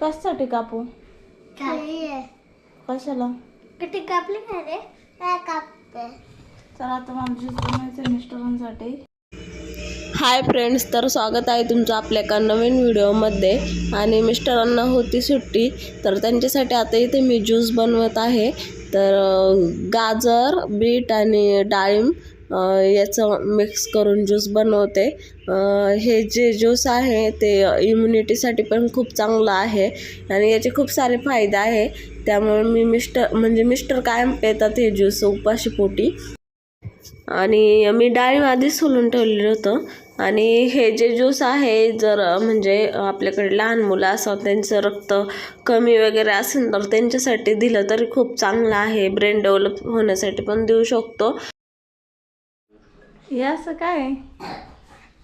कशासाठी कापू? कशाला? किती कापली का रे? काय कापते. चला आता मला ज्यूस बनवायचं मिस्टरांसाठी. हाय फ्रेंड्स तर स्वागत आहे तुमचं आपल्या एका नवीन व्हिडिओमध्ये. आणि मिस्टरांना होती सुट्टी तर त्यांच्यासाठी आता इथे मी ज्यूस बनवत आहे. तर गाजर बीट आणि डाळिंब याचं मिक्स करून ज्यूस बनवते. हे जे ज्यूस आहे ते इम्युनिटीसाठी पण खूप चांगलं आहे आणि याचे खूप सारे फायदे आहे. त्यामुळे मी मिस्टर म्हणजे मिस्टर कायम पेतात हे ज्यूस उपाशी पोटी. आणि मी डाळी आधीच सोलून ठेवलेलं होतं. आणि हे जे ज्यूस आहे जर म्हणजे आपल्याकडे लहान मुलं असं त्यांचं रक्त कमी वगैरे असेल तर त्यांच्यासाठी दिलं तरी खूप चांगलं आहे. ब्रेन डेव्हलप होण्यासाठी पण देऊ शकतो. हे असं काय?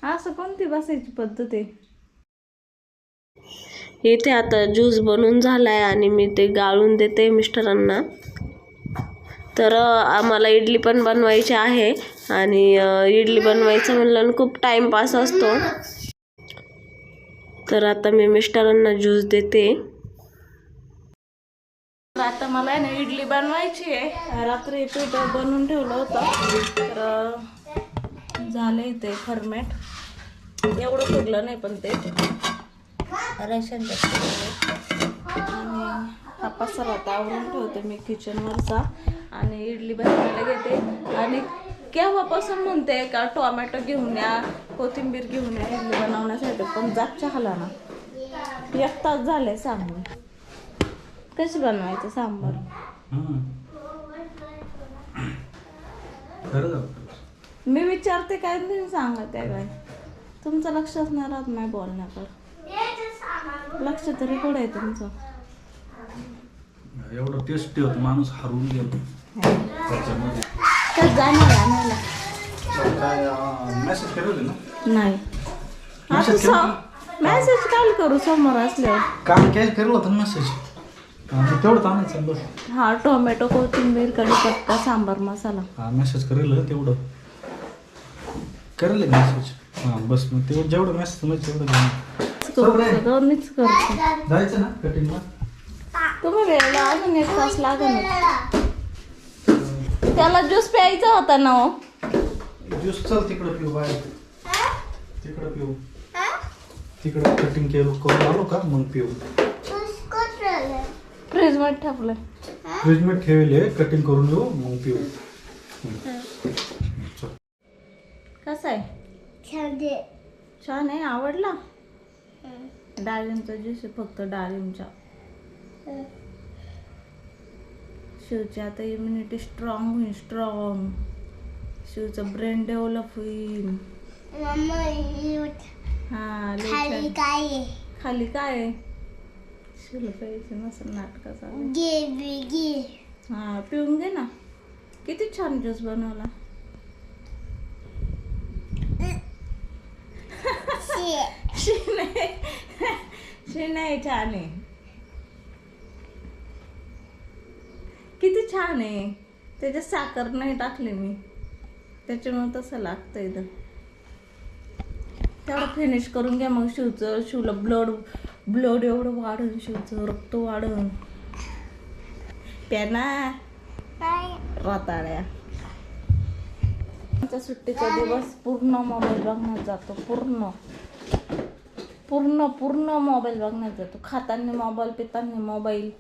असं कोणती बसायची पद्धत आहे? इथे आता ज्यूस बनवून झाला आहे आणि मी ते गाळून देते मिस्टरांना. तर आम्हाला इडली पण बनवायची आहे आणि इडली बनवायचं म्हणलं खूप टाईमपास असतो. तर आता मी मिस्टरांना ज्यूस देते. तर आता मला आहे ना इडली बनवायची आहे. रात्री पीठ बनवून ठेवलं होतं. तर झालं झालंय ते फर्मेट. एवढं फुगलं नाही पण ते. रेशनच्या आणि हा पसर आता आवरून ठेवते मी किचनवरचा आणि इडली बनवायला घेते. आणि केव्हापासून म्हणते का टोमॅटो घेऊन या कोथिंबीर घेऊन या इडली बनवण्यासाठी पण जागच्या हाला ना एक तास झाले सांबर कशी बनवायचं सांबार? मी विचारते काय तुम्ही सांगत आहे काय तुमचं लक्षच नाही राहत नाही बोलण्याकडे. लक्ष तरी कुठे आहे तुमचं? एवढं टेस्टी होतं माणूस हरवून गेलो. तर जाणार आणायला काय मेसेज नाही. काल करू समोर असल्यावर. काम कॅच केलं होतं मेसेज तेवढं आणायचं बस. हा टोमॅटो कोथिंबीर कढीपत्ता सांबार मसाला. हा मेसेज करेल तेवढं. करेल मेसेज हां बस मग तेवढं जेवढं मेसेज म्हणजे तेवढं घेऊन करू मीच करते. जायचं ना कटिंगला तुम्ही वेळेला अजून एक तास लागेल. त्याला ज्यूस प्यायचा होता ना हो? ज्यूस चल तिकडं पिऊ बाहेर. तिकडं पिऊ. तिकडं कटिंग केलं करून आलो का? मग पिऊ. फ्रीजमध्ये ठेवलंय. फ्रीजमध्ये ठेवले कटिंग करून येऊ मग पिऊ. कसं आहे? छान आहे. आवडला? डाळिंबचा ज्यूस फक्त डाळिंबचा. शिवची आता इम्युनिटी स्ट्रॉंग होईल स्ट्रॉंग शिवचं ब्रेन डेव्हलप होईल. हा छान. खाली काय आहे? शिवला पाहिजे नसेल नाटकाचा. हा पिऊन घे ना. किती छान ज्यूस बनवला. शिने शिने छान आहे. किती छान आहे. त्याच्यात साखर नाही टाकली मी. त्याच्यामुळे तसं लागतं इथं. त्यावर फिनिश करून घ्या मग शिवचं शिवला ब्लड ब्लड एवढं वाढून शिवचं रक्त वाढून. त्यांना रताळ्या. आमच्या सुट्टीचा दिवस पूर्ण मोबाईल बघण्यात जातो पूर्ण. पूर्ण पूर्ण मोबाईल बघण्यात जातो खाताना मोबाईल पिताना मोबाईल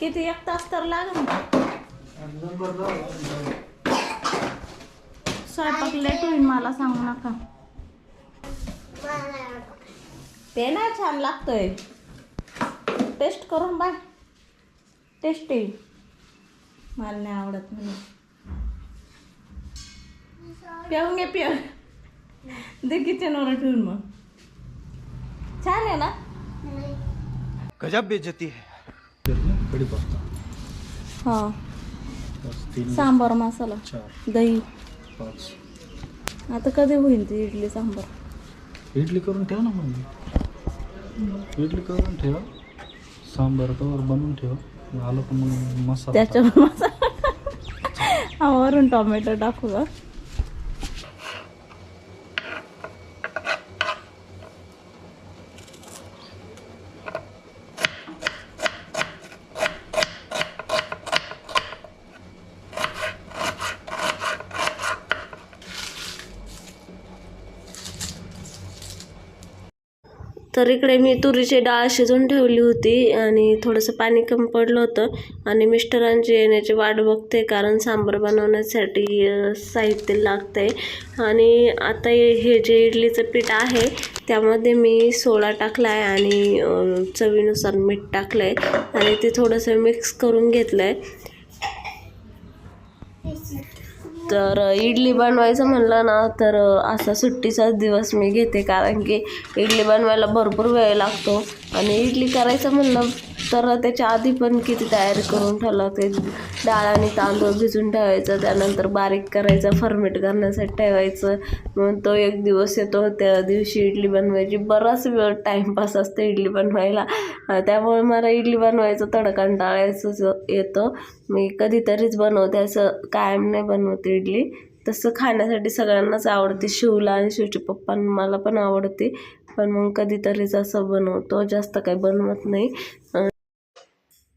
किती एक तास तर लागेल स्वयंपाक लेट होईल मला सांगू नका. ते ना छान लागतंय. टेस्ट करून बाय. टेस्टी मला नाही आवडत म्हणून पिऊन घे पिऊ दे किचनवर ठेवून मग. छान आहे ना? गजब बेइज्जती है. कढीपत्ता हा. सांबार मसाला चार. दही. पाच. आता कधी होईल ती इडली सांबार? इडली करून ठेव ना मग इडली करून ठेव सांबार तर बनवून ठेव आलो का मग मसाला त्याच्यावर मसाला वरून टोमॅटो टाकू का तर इकडे मी तुरीची डाळ शिजवून ठेवली होती आणि थोडंसं पाणी कमी पडलं होतं. आणि मिस्टरांची येण्याची वाट बघते कारण सांबार बनवण्यासाठी साहित्य साहित्य आहे आणि आता हे- जे इडलीचं पीठ आहे त्यामध्ये मी सोडा टाकला आहे आणि चवीनुसार मीठ टाकलं आहे आणि ते थोडंसं मिक्स करून घेतलं आहे तर इडली बनवायचं म्हणलं ना तर असा सुट्टीचाच दिवस मी घेते. कारण की इडली बनवायला भरपूर वेळ लागतो. आणि इडली करायचं म्हणलं तर त्याच्या आधी पण किती तयारी करून ठेवलं ते डाळ आणि तांदूळ भिजून ठेवायचं त्यानंतर बारीक करायचं फर्मेट करण्यासाठी ठेवायचं. मग तो एक दिवस येतो त्या दिवशी इडली बनवायची. बराच वेळ टाईमपास असतो इडली बनवायला. त्यामुळे मला इडली बनवायचं थोडं कंटाळायचं येतं. मी कधीतरीच बनवते असं कायम नाही बनवते इडली. तसं खाण्यासाठी सगळ्यांनाच आवडते. शिवला आणि शिवच्या पप्पा मला पण आवडते. पण मग कधीतरीच असं बनवतो. जास्त काही बनवत नाही.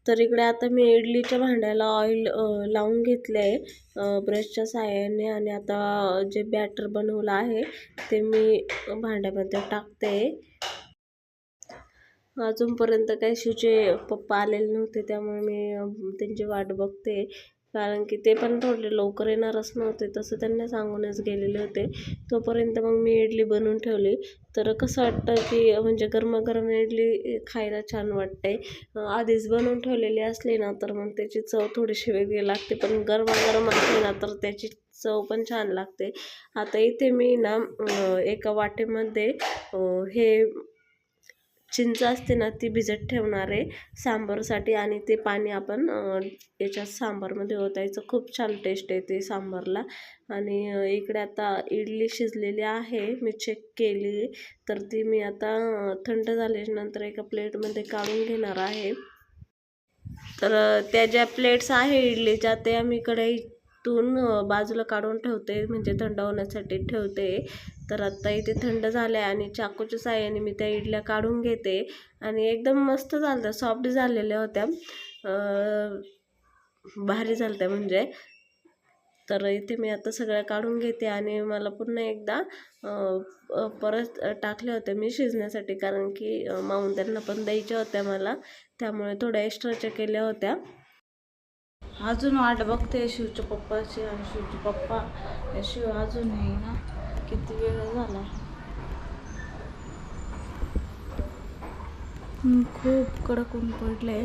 तर इकडे आता मी इडलीच्या भांड्याला ऑइल लावून घेतले आहे ब्रशच्या साहाय्याने आणि आता जे बॅटर बनवलं आहे ते मी भांड्यामध्ये टाकते. अजूनपर्यंत काही शिवचे पप्पा आलेले नव्हते त्यामुळे मी त्यांची वाट बघते. कारण की ते पण थोडे लवकर येणारच नव्हते तसं त्यांना सांगूनच गेलेले होते. तोपर्यंत मग मी इडली बनवून ठेवली. तर कसं वाटतं की म्हणजे गरमागरम इडली खायला छान वाटते. आधीच बनवून ठेवलेली असली ना तर मग त्याची चव थोडीशी वेगळी लागते. पण गरमागरम असली ना तर त्याची चव पण छान लागते. आता इथे मी ना एका वाटेमध्ये हे चिंच असते ना ती भिजत ठेवणार आहे सांबारसाठी आणि ते पाणी आपण याच्यात सांबारमध्ये ओतायचं. खूप छान टेस्ट येते सांबारला. आणि इकडे आता इडली शिजलेली आहे. मी चेक केली. तर ती मी आता थंड झाल्यानंतर एका प्लेटमध्ये काढून घेणार आहे. तर त्या ज्या प्लेट्स आहे इडलीच्या त्या मी कढईतून अं, बाजूला काढून ठेवते म्हणजे थंड होण्यासाठी ठेवते. तर आत्ता इथे थंड झालं आहे आणि चाकूच्या साह्याने मी त्या इडल्या काढून घेते. आणि एकदम मस्त झालं सॉफ्ट झालेल्या होत्या. भारी झालत्या म्हणजे. तर इथे मी आता सगळ्या काढून घेते आणि मला पुन्हा एकदा परत टाकले होते मी शिजण्यासाठी. कारण की अं, माऊन त्यांना पण द्यायच्या होत्या मला. त्यामुळे थोड्या एक्स्ट्राच्या केल्या होत्या. अजून वाट बघते शिवच्या पप्पाची आणि शिवचे पप्पा. शिव अजून आहे ना? किती वेळ झाला? खूप कडक ऊन पडले.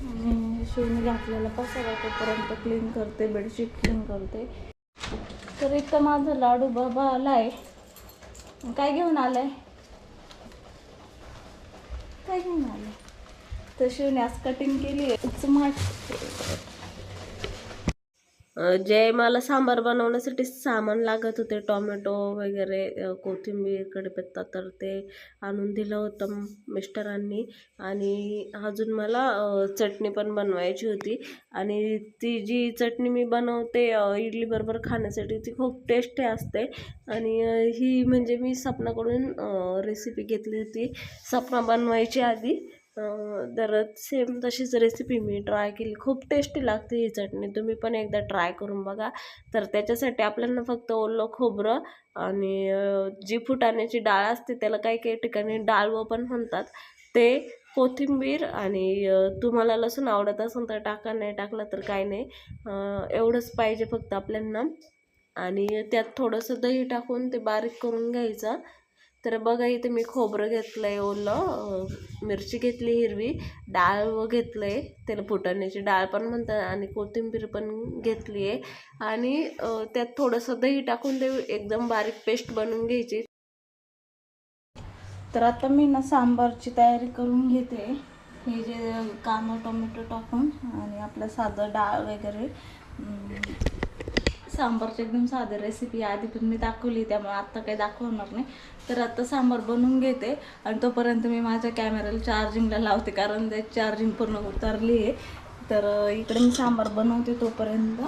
आणि शिवने घातलेला पसारा तोपर्यंत क्लीन करते बेडशीट क्लीन करते. तर इथं माझं लाडू बाबा आलाय काय घेऊन आलाय? काही नाही आले. तशी शिवने आज कटिंग केली आहे उचमाट. जे मला सांबार बनवण्यासाठी सामान लागत होते टोमॅटो वगैरे कोथिंबीर कढीपत्ता तर ते आणून दिलं होतं मिस्टरांनी. आणि अजून मला चटणी पण बनवायची होती. आणि ती जी चटणी मी बनवते इडलीबरोबर खाण्यासाठी ती खूप टेस्टी असते. आणि ही म्हणजे मी सपनाकडून रेसिपी घेतली होती. सपना बनवायची आधी. अं, तर सेम तशीच रेसिपी मी ट्राय केली. खूप टेस्टी लागते ही चटणी. तुम्ही पण एकदा ट्राय करून बघा. तर त्याच्यासाठी आपल्याला फक्त ओलं खोबरं आणि जी फुटाण्याची डाळ असते त्याला काही काही ठिकाणी डाळवं पण म्हणतात. ते कोथिंबीर आणि तुम्हाला लसूण आवडत असेल तर टाका नाही टाकलं तर काही नाही. एवढंच पाहिजे फक्त आपल्यांना आणि त्यात थोडंसं दही टाकून ते बारीक करून घ्यायचं. तर बघा इथे मी खोबरं घेतलं आहे ओलं मिरची घेतली हिरवी डाळ व घेतलं आहे त्याला फुटाण्याची डाळ पण म्हणतात आणि कोथिंबीर पण घेतली आहे आणि त्यात थोडंसं दही टाकून ते एकदम बारीक पेस्ट बनवून घ्यायची. तर आता मी ना सांबारची तयारी करून घेते. हे जे कांदा टोमॅटो टाकून आणि आपलं साधं डाळ वगैरे सांबारची एकदम साधी रेसिपी आधी पण मी दाखवली त्यामुळे आत्ता काही दाखवणार नाही. तर आत्ता सांबार बनवून घेते आणि तोपर्यंत मी माझ्या कॅमेऱ्याला चार्जिंगला लावते कारण ते चार्जिंग पूर्ण उतरली आहे तर इकडे मी सांबार बनवते तोपर्यंत.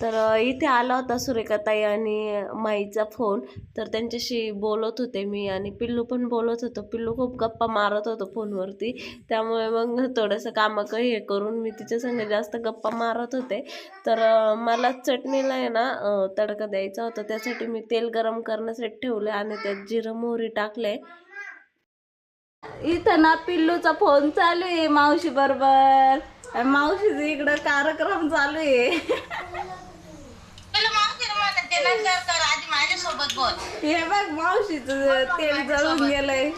तर इथे आला होता सुरेखाताई आणि माईचा फोन. तर त्यांच्याशी बोलत होते मी आणि पिल्लू पण बोलत होतो. पिल्लू खूप गप्पा मारत होतो फोनवरती. त्यामुळे मग थोडंसं कामं काही हे करून मी तिच्या संग जास्त गप्पा मारत होते. तर मला चटणीला आहे ना तडका द्यायचा होता. त्यासाठी मी तेल गरम करण्यासाठी ठेवले आणि त्यात जिरं मोहरी टाकले. इथं ना पिल्लूचा फोन चालू आहे मावशी बरोबर. मावशीचा इकडं कार्यक्रम चालू आहे. हे बघ मावशीच तेल जळून गेलंय.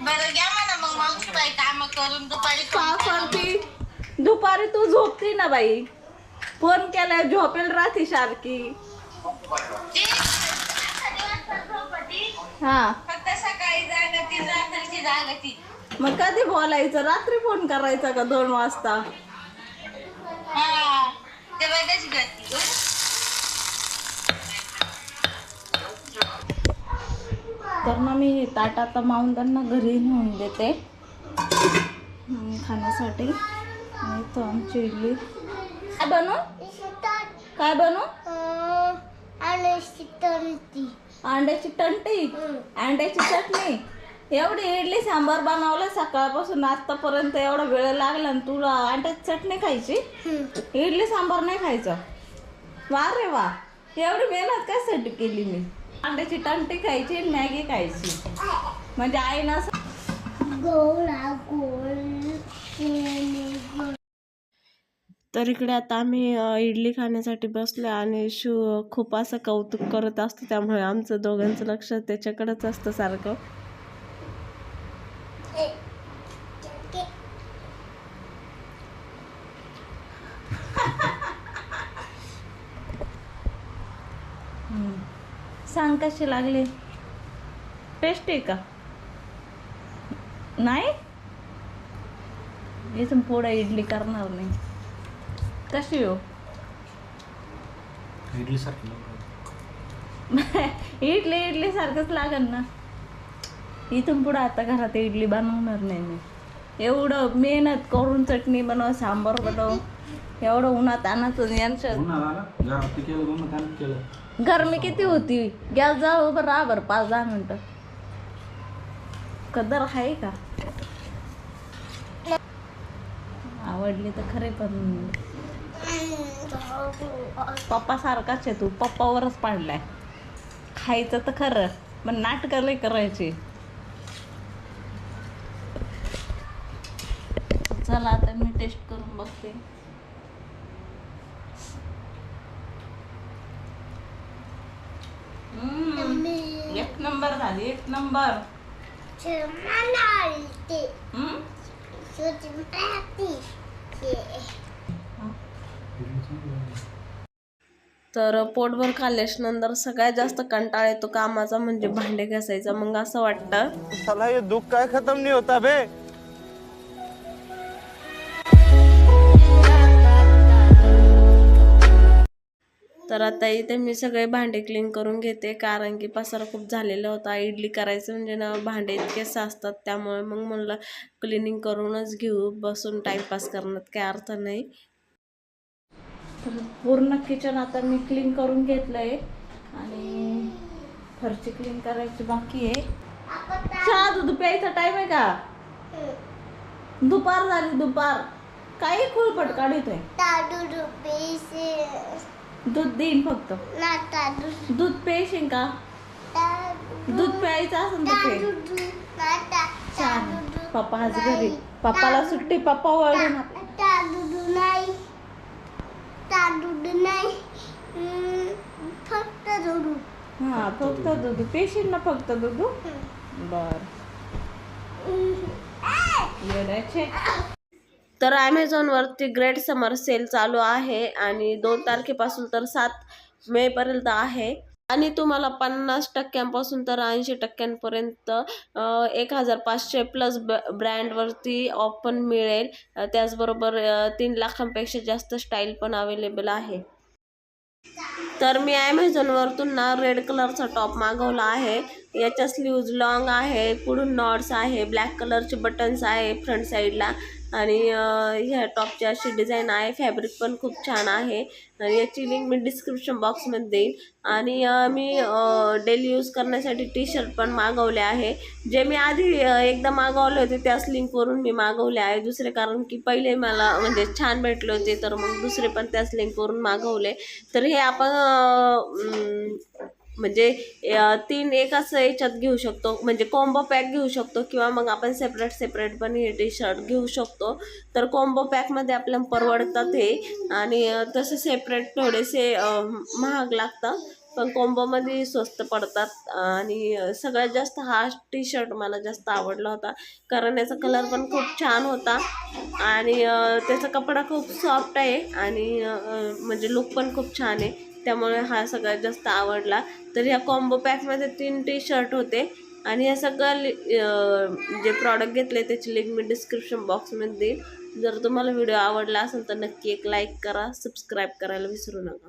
बरं घ्या म्हणा मग मावशीबाई काम करून दुपारी का करती दुपारी तू झोपती ना बाई. फोन केलाय झोपेल राहती सारखी. हा. फक्त सकाळी जागती रात्रीची जागती. मग कधी बोलायचं? रात्री फोन करायचा का दोन वाजता हा ते बाई कशी करती गं? तर ना मी हे ताट आता मावून त्यांना घरी नेऊन देते. खाण्यासाठी. आणि तो आमची इडली. काय बनू? काय बनू? अंड्याची टंटी. अंड्याची टंटी अंड्याची चटणी. एवढी इडली सांबार बनवलं सकाळपासून आतापर्यंत एवढा वेळ लागला आणि तुला अंड्याची चटणी खायची? इडली सांबार नाही खायचं. वा रे वा एवढी मेहनत कशासाठी केली मी? अंड्याची टंटी खायची आणि मॅगी खायची. म्हणजे गोळा गोल तर इकडे आता आम्ही इडली खाण्यासाठी बसलो आणि शिव खूप असं कौतुक करत असतो. त्यामुळे आमचं दोघांचं लक्ष त्याच्याकडेच असतं सारखं. सांग कशी लागली? टेस्टी का? नाही? इथून पुढे इडली करणार नाही. कशी हो? इडली सारखी इडली इडली सारखंच लागेल ना. इथून पुढे आता घरात इडली बनवणार नाही मी. एवढं मेहनत करून चटणी बनव सांबार बनव. एवढं उन्हात त्यानं केलं. गरमी किती होती? गॅस जाळ उभं राहा बरं पाच दहा मिनिटं. कदर आहे का? आवडली तर खरे पण. पप्पा सारखाच आहे तू. पप्पावरच पाडलाय. खायचं तर खरं पण नाटकं लय करायची. चला आता मी टेस्ट करून बघते. एक नंबर झाली एक नंबर. हम्म? तर पोटभर खाल्ल्याश नंतर सगळ्यात जास्त कंटाळा येतो कामाचा म्हणजे भांडे घासायचा. मग असं वाटतं. साला ये दुख का खत्म नहीं होता बे तर आता इथे मी सगळे भांडे क्लीन करून घेते कारण की पसारा खूप झालेला होता. इडली करायचं म्हणजे ना भांडे इतके साचतात त्यामुळे मग म्हणलं क्लिनिंग करूनच घेऊ. बसून टाइमपास करण्यात काय अर्थ नाही. तर पूर्ण किचन आता मी क्लीन करून घेतलंय. आणि फरची क्लीन करायची बाकी आहे. चहा दूध प्यायचा टाइम आहे का? दुपार झाली दुपार. काही खुळपट काढतोय? दूध देईन फक्त. दूध. प्यायशील का? दूध प्यायचं असेल तर पे चहा पप्पा आज घरी. पप्पाला सुट्टी पप्पा वळून फक्त दूध. हा फक्त दूध. पेशील ना फक्त दूध? बर. तर ॲमेझॉनवरती ग्रेट समर सेल चालू आहे आणि दोन तारखेपासून तर सात मेपर्यंत आहे. आणि तुम्हाला पन्नास टक्क्यांपासून तर ऐंशी टक्क्यांपर्यंत एक हजार पाचशे प्लस ब ब्रँडवरती ऑफ पण मिळेल त्याचबरोबर तीन लाखांपेक्षा जास्त स्टाईल पण अवेलेबल आहे. तर मी ॲमेझॉनवरतून ना रेड कलरचा टॉप मागवला आहे. याच्या स्लीव्ज लॉंग आहे पुढून नॉट्स आहे ब्लॅक कलरचे बटन्स आहे फ्रंट साईडला आणि ह्या टॉपची अशी डिझाईन आहे. फॅब्रिक पण खूप छान आहे. आणि याची लिंक मी डिस्क्रिप्शन बॉक्समध्ये देईन. आणि मी डेली यूज करण्यासाठी टी शर्ट पण मागवले आहे. जे मी आधी एकदा मागवले होते त्याच लिंकवरून मी मागवले आहे. दुसरे कारण की पहिले मला म्हणजे छान भेटले होते तर मग दुसरे पण त्याच लिंकवरून मागवले. तर हे आपण म्हणजे तीन एक असं याच्यात घेऊ शकतो. म्हणजे कॉम्बो पॅक घेऊ शकतो किंवा मग आपण सेपरेट सेपरेट पण हे टी शर्ट घेऊ शकतो. तर कॉम्बो पॅकमध्ये आपल्याला परवडतात हे. आणि तसे सेपरेट थोडेसे महाग लागतात. पण कॉम्बोमध्ये स्वस्त पडतात. आणि सगळ्यात जास्त हा टी शर्ट मला जास्त आवडला होता. कारण याचा कलर पण खूप छान होता. आणि त्याचा कपडा खूप सॉफ्ट आहे. आणि म्हणजे लुक पण खूप छान आहे. त्यामुळे हा सगळ्यात जास्त आवडला. तर ह्या कॉम्बो पॅकमध्ये तीन टी शर्ट होते. आणि या सगळं लि- जे प्रॉडक्ट घेतले त्याची लिंक मी डिस्क्रिप्शन बॉक्समध्ये देईन. जर तुम्हाला व्हिडिओ आवडला असेल तर नक्की एक लाईक करा सबस्क्राईब करायला विसरू नका.